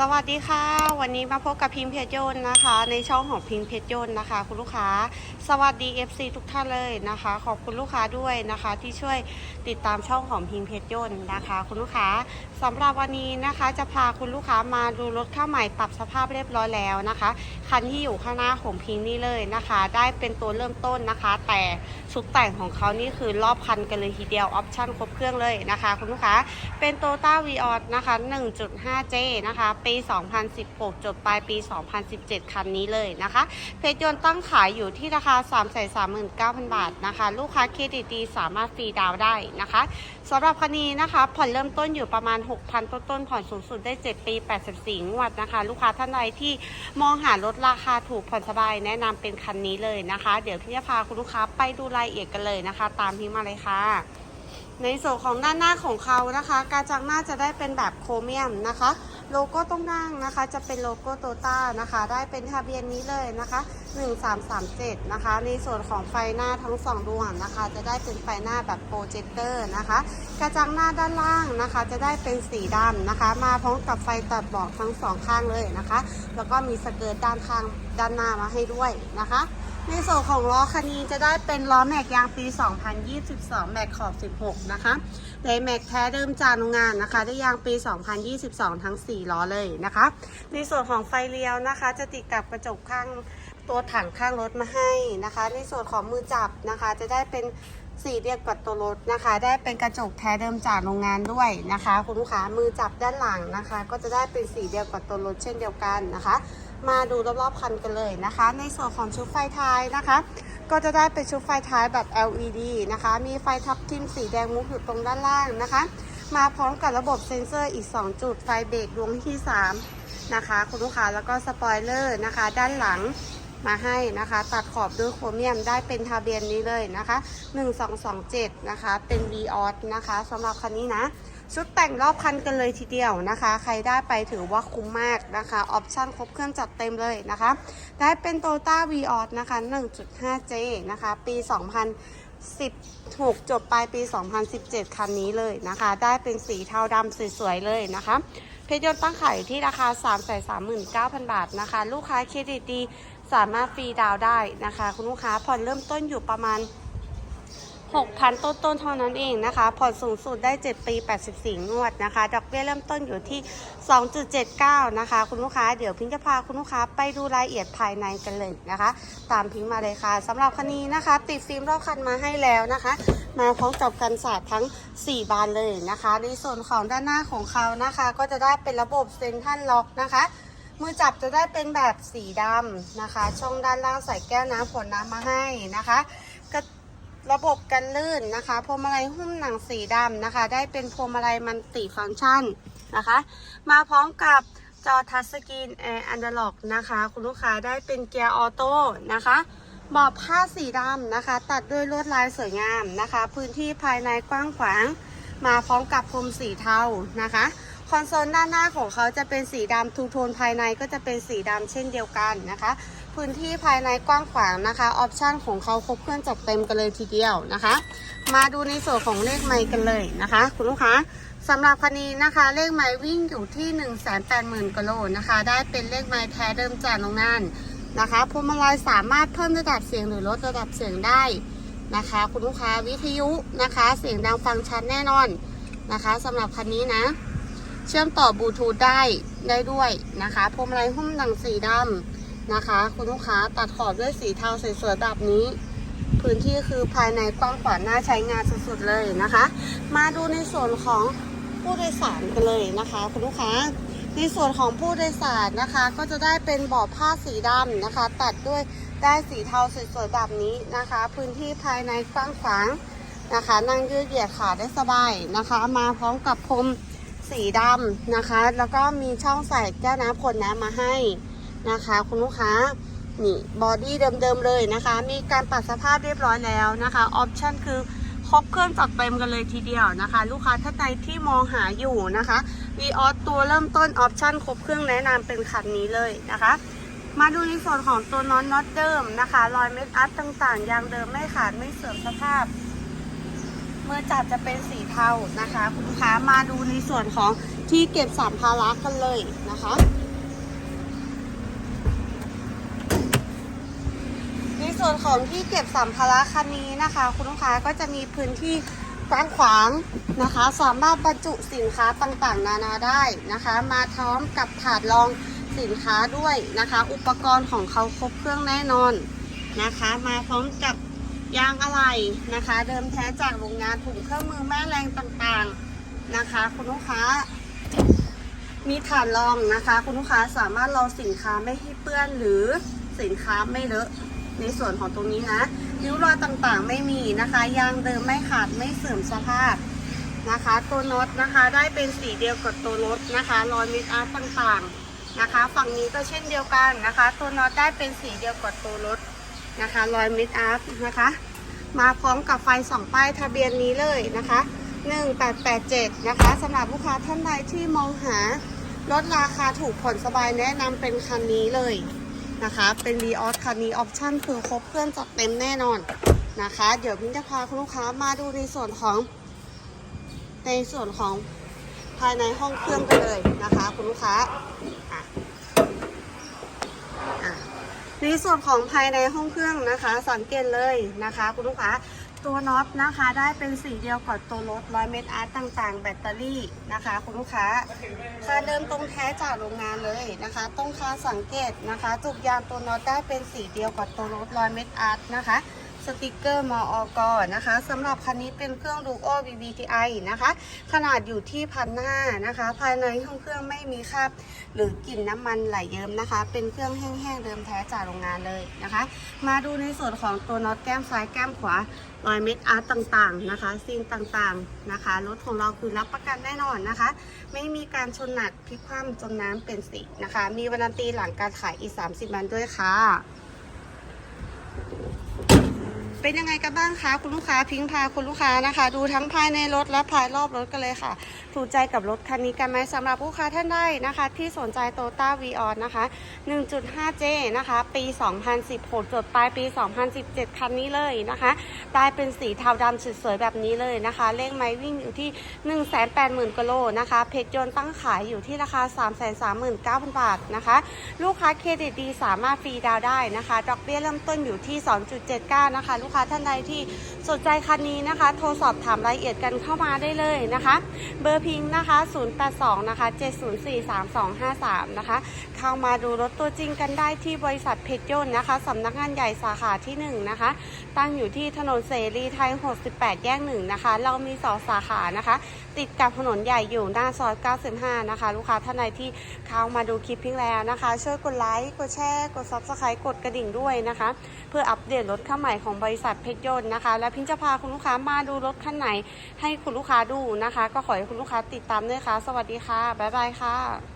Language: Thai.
สวัสดีค่ะ วันนี้มาพบกับพิมพ์เพชรยนต์นะคะ ในช่องของพิมพ์เพชรยนต์นะคะ คุณลูกค้า สวัสดี FC ทุกท่านเลยนะคะ ขอบคุณลูกค้าด้วยนะคะ ที่ช่วยติดตามช่องของพิมพ์เพชรยนต์นะคะ คุณลูกค้าสำหรับวันนี้นะคะจะพาคุณลูกค้ามาดูรถข้าวใหม่ปรับสภาพเรียบร้อยแล้วนะคะ คันที่อยู่ข้างหน้าของพิมพ์นี่เลยนะคะ ได้เป็นตัวเริ่มต้นนะคะ แต่ชุดแต่งของเขานี่คือรอบคันกันเลยทีเดียวออปชั่นครบเครื่องเลยนะคะ คุณลูกค้าเป็นโตต้าวีออนะคะ 1.5J นะคะปี 2016 จบปลายปี 2017 คันนี้เลยนะคะ เพชรยนต์ตั้งขายอยู่ที่ราคา 339,000 บาทนะคะ ลูกค้าเครดิตดีสามารถฟรีดาวได้นะคะสำหรับคันนี้นะคะ ผ่อนเริ่มต้นอยู่ประมาณ 6,000 ต้นต้นผ่อนสูงสุดได้ 7 ปี 84 งวดนะคะ ลูกค้าท่านใดที่มองหารถราคาถูกผ่อนสบายแนะนำเป็นคันนี้เลยนะคะ เดี๋ยวพี่จะพาคุณลูกค้าไปดูรายละเอียดกันเลยนะคะ ตามพี่มาเลยค่ะในส่วนของด้านหน้าของเขานะคะ การจังหน้าจะได้เป็นแบบโครเมียมนะคะ โลโก้ตรงนั่งนะคะ จะเป็นโลโก้โตต้านะคะ ได้เป็นทะเบียนนี้เลยนะคะ1337นะคะ ในส่วนของไฟหน้าทั้งสองดวงนะคะ จะได้เป็นไฟหน้าแบบโปรเจคเตอร์นะคะ กระจังหน้าด้านล่างนะคะ จะได้เป็นสีดำนะคะ มาพร้อมกับไฟตัดบอกทั้งสองข้างเลยนะคะ แล้วก็มีสเกิร์ตด้านข้างด้านหน้ามาให้ด้วยนะคะ ในส่วนของล้อคันนี้จะได้เป็นล้อแม็กยางปี 2022 แม็กขอบ 16 นะคะไดแม็กแท้เดิมจากโรงงานนะคะ ได้ยางปี 2022 ทั้ง 4 ล้อเลยนะคะ ในส่วนของไฟเลี้ยวนะคะ จะติดกับกระจกข้างตัวถังข้างรถมาให้นะคะ ในส่วนของมือจับนะคะ จะได้เป็นสีเดียวกับตัวรถนะคะ ได้เป็นกระจกแท้เดิมจากโรงงานด้วยนะคะ คุณลูกค้ามือจับด้านหลังนะคะ ก็จะได้เป็นสีเดียวกับตัวรถเช่นเดียวกันนะคะ มาดูรอบๆคันกันเลยนะคะ ในส่วนของชุดไฟท้ายนะคะ ก็จะได้เป็นชุดไฟท้ายแบบ LED นะคะ มีไฟทับทิมสีแดงมุกอยู่ตรงด้านล่างนะคะ มาพร้อมกับระบบเซ็นเซอร์อีก 2 จุดไฟเบรกดวงที่ 3 นะคะ คุณลูกค้าแล้วก็สปอยเลอร์นะคะ ด้านหลังมาให้นะคะ ตัดขอบด้วยโครเมียมได้เป็นทะเบียนนี้เลยนะคะ 1227 นะคะ เป็น v ีออนะคะสำหรับคันนี้นะ ชุดแต่งรอบคันกันเลยทีเดียวนะคะ ใครได้ไปถือว่าคุ้มมากนะคะออปชั่นครบเครื่องจัดเต็มเลยนะคะ ได้เป็นโตต้าวีออนะคะ 1.5J นะคะ ปี 2016 จบปลายปี 2017 คันนี้เลยนะคะ ได้เป็นสีเทาดำสวยๆเลยนะคะเพชรยนต์ตั้งขายอยู่ที่ราคา 339,000 บาทนะคะ ลูกค้าเครดิตดีสามารถฟรีดาวได้นะคะ คุณลูกค้าผ่อนเริ่มต้นอยู่ประมาณ 6,000 ต้นต้นๆเท่านั้นเองนะคะผ่อนสูงสุดได้ 7 ปี 84 งวดนะคะ ดอกเบี้ยเริ่มต้นอยู่ที่ 2.79 นะคะ คุณลูกค้า เดี๋ยวพิงจะพาคุณลูกค้าไปดูรายละเอียดภายในกันเลยนะคะ ตามพิงมาเลยค่ะสำหรับคันนี้นะคะ ติดฟิล์มรอบคันมาให้แล้วนะคะ มาพร้อมกับกันศาสตร์ทั้ง 4 บานเลยนะคะ ในส่วนของด้านหน้าของเขานะคะ ก็จะได้เป็นระบบเซนทรัลล็อกนะคะมือจับจะได้เป็นแบบสีดำนะคะ ช่องด้านล่างใส่แก้วน้ำฝนน้ำมาให้นะคะ ระบบกันลื่นนะคะพวงมาลัยหุ้มหนังสีดำนะคะ ได้เป็นพวงมาลัยมันติฟังก์ชันนะคะ มาพร้อมกับจอทัชสกรีนแอร์อันเดอร์ล็อกนะคะ คุณลูกค้าได้เป็นเกียร์ออโต้นะคะเบาะผ้าสีดำนะคะ ตัดด้วยลวดลายสวยงามนะคะ พื้นที่ภายในกว้างขวาง มาพร้อมกับพรมสีเทานะคะ คอนโซลด้านหน้าของเขาจะเป็นสีดำทูโทนภายในก็จะเป็นสีดำเช่นเดียวกันนะคะ พื้นที่ภายในกว้างขวางนะคะ ออปชันของเขาครบเครื่องจัดเต็มกันเลยทีเดียวนะคะ มาดูในส่วนของเลขไมค์กันเลยนะคะ คุณลูกค้าสำหรับคันนี้นะคะ เลขไมค์วิ่งอยู่ที่ 1 8 0 0 0 0กิโลนะคะ ได้เป็นเลขไมค์แท้เดิมจากโรงงานนะคะพวงมาลัยสามารถเพิ่มระดับเสียงหรือลดระดับเสียงได้นะคะ คุณลูกค้าวิทยุนะคะ เสียงดังฟังชัดแน่นอนนะคะสำหรับคันนี้นะ เชื่อมต่อบลูทูธได้ได้ด้วยนะคะพวงมาลัยหุ้มหนังสีดำ นะคะ คุณลูกค้าตัดขอบด้วยสีเทาสวยๆแบบนี้ พื้นที่คือภายในกว้างขวางน่าใช้งานสุดๆเลยนะคะ มาดูในส่วนของผู้โดยสารกันเลยนะคะ คุณลูกค้าในส่วนของผู้โดยสารนะคะ ก็จะได้เป็นเบาะผ้าสีดำนะคะ ตัดด้วยได้สีเทาสวยๆแบบนี้นะคะ พื้นที่ภายในกว้างขวางนะคะ นั่งยืดเหยียดขาได้สบายนะคะ มาพร้อมกับพรมสีดำนะคะ แล้วก็มีช่องใส่แก้วน้ำขวดน้ำมาให้ นะคะ คุณลูกค้านี่บอดี้เดิมๆเลยนะคะ มีการปรับสภาพเรียบร้อยแล้วนะคะออปชั่นคือครบเครื่องจัดเต็มกันเลยทีเดียวนะคะ ลูกค้าท่านใดที่มองหาอยู่นะคะวีออสตัวเริ่มต้นออปชั่นครบเครื่องแนะนำเป็นคันนี้เลยนะคะ มาดูในส่วนของตัวน็อตน็อตเดิมนะคะรอยเม็ดอัพต่างๆยางเดิมไม่ขาดไม่เสื่อมสภาพ เมื่อจับจะเป็นสีเทานะคะ คุณลูกค้ามาดูในส่วนของที่เก็บสัมภาระกันเลยนะคะ ใน ส่วนของที่เก็บสัมภาระคันนี้นะคะ คุณลูกค้าก็จะมีพื้นที่กว้างขวางนะคะ สามารถบรรจุสินค้าต่างๆ นานาได้นะคะ มาพร้อมกับถาดรองสินค้าด้วยนะคะ อุปกรณ์ของเขาครบเครื่องแน่นอนนะคะ มาพร้อมกับยางอะไหล่นะคะ เดิมแท้จากโรงงานถุงเครื่องมือแม่แรงต่างๆนะคะ คุณลูกค้า มีฐานรองนะคะ คุณลูกค้าสามารถรองสินค้าไม่ให้เปื้อนหรือสินค้าไม่เลอะ ในส่วนของตรงนี้นะริ้วรอยต่างๆไม่มีนะคะ ยางเดิมไม่ขาดไม่เสื่อมสภาพนะคะ ตัวน็อตนะคะได้เป็นสีเดียวกับตัวรถนะคะรอยมิดอาร์ตต่างๆนะคะ ฝั่งนี้ก็เช่นเดียวกันนะคะ ตัวน็อตได้เป็นสีเดียวกับตัวรถนะคะรอยมิดอาร์ตนะคะ มาพร้อมกับไฟสองป้ายทะเบียนนี้เลยนะคะ1887นะคะสำหรับลูกค้าท่านใดที่มองหาลดราคาถูกผ่อนสบายแนะนำเป็นคันนี้เลย นะคะ เป็น v ีออสคันนี้ออปชั่นคือครบเครื่องจัดเต็มแน่นอนนะคะ เดี๋ยวพิงจะพาคุณลูกค้ามาดูในส่วนของ ในส่วนของภายในห้องเครื่องกันเลยนะคะ คุณลูกค้าในส่วนของภายในห้องเครื่องนะคะ สังเกตเลยนะคะ คุณลูกค้า ตัวน็อตนะคะได้เป็นสีเดียวกับตัวรถร้อยเมตรอาร์ตต่างๆ แบตเตอรี่นะคะคุณลูกค้าค่าเดิมตรงแท้จากโรงงานเลยนะคะ ต้องคาสังเกตนะคะจุกยางตัวน็อตได้เป็นสีเดียวกับตัวรถรอยเม็ดอาร์ตนะคะ สติกเกอร์มออกนะคะสำหรับคันนี้เป็นเครื่องดูโอ VVTi นะคะ ขนาดอยู่ที่พันห้านะคะ ภายในห้องเครื่องไม่มีคราบหรือกลิ่นน้ำมันไหลเยิ้มนะคะ เป็นเครื่องแห้งๆเดิมแท้จากโรงงานเลยนะคะ มาดูในส่วนของตัวน็อตแก้มซ้ายแก้มขวารอยเม็ดอาร์ตต่างๆนะคะซีนต่างๆนะคะรถของเราคือรับประกันแน่นอนนะคะ ไม่มีการชนหนักพลิกคว่ำจมน้ำเป็นสีนะคะ มีวารันตีหลังการขายอีก 30 วันด้วยค่ะ เป็นยังไงกันบ้างคะคุณลูกค้าพิงพาคุณลูกค้านะคะ ดูทั้งภายในรถและภายรอบรถกันเลยค่ะ ถูกใจกับรถคันนี้กันไหมสำหรับลูกค้าท่านใดนะคะ ที่สนใจโตต้าวีออนนะคะ 1.5J นะคะ ปี 2016จดปลายปี 2017 คันนี้เลยนะคะได้เป็นสีเทาดำสวยๆแบบนี้เลยนะคะ เลขไม้วิ่งอยู่ที่ 180,000กิโลนะคะเพจยนต์ตั้งขายอยู่ที่ราคา 339,000 บาทนะคะ ลูกค้าเครดิตดีสามารถฟรีดาวได้นะคะดอกเบี้ยเริ่มต้นอยู่ที่ 2.79 นะคะลูกค้าท่านใดที่สนใจคันนี้นะคะ โทรสอบถามรายละเอียดกันเข้ามาได้เลยนะคะ เบอร์พิงค์นะคะ 082 นะคะ 7043253 นะคะ เข้ามาดูรถตัวจริงกันได้ที่บริษัทเพชรยนต์นะคะสำนักงานใหญ่สาขาที่ 1 นะคะ ตั้งอยู่ที่ถนนเสรีไทย 68 แยก1นะคะ เรามีสองสาขานะคะ ติดกับถนนใหญ่อยู่หน้าซอย 95 นะคะ ลูกค้าท่านใดที่เข้ามาดูคลิปพิงแล้วนะคะ ช่วยกดไลค์ กดแชร์ กด subscribe กดกระดิ่งด้วยนะคะ เพื่ออัปเดตรถคันใหม่ของบริษษัทเพชรยนต์นะคะ และพิงจะพาคุณลูกค้ามาดูรถคันไหน ให้คุณลูกค้าดูนะคะ ก็ขอให้คุณลูกค้าติดตามด้วยค่ะ สวัสดีค่ะ บ๊ายบายค่ะ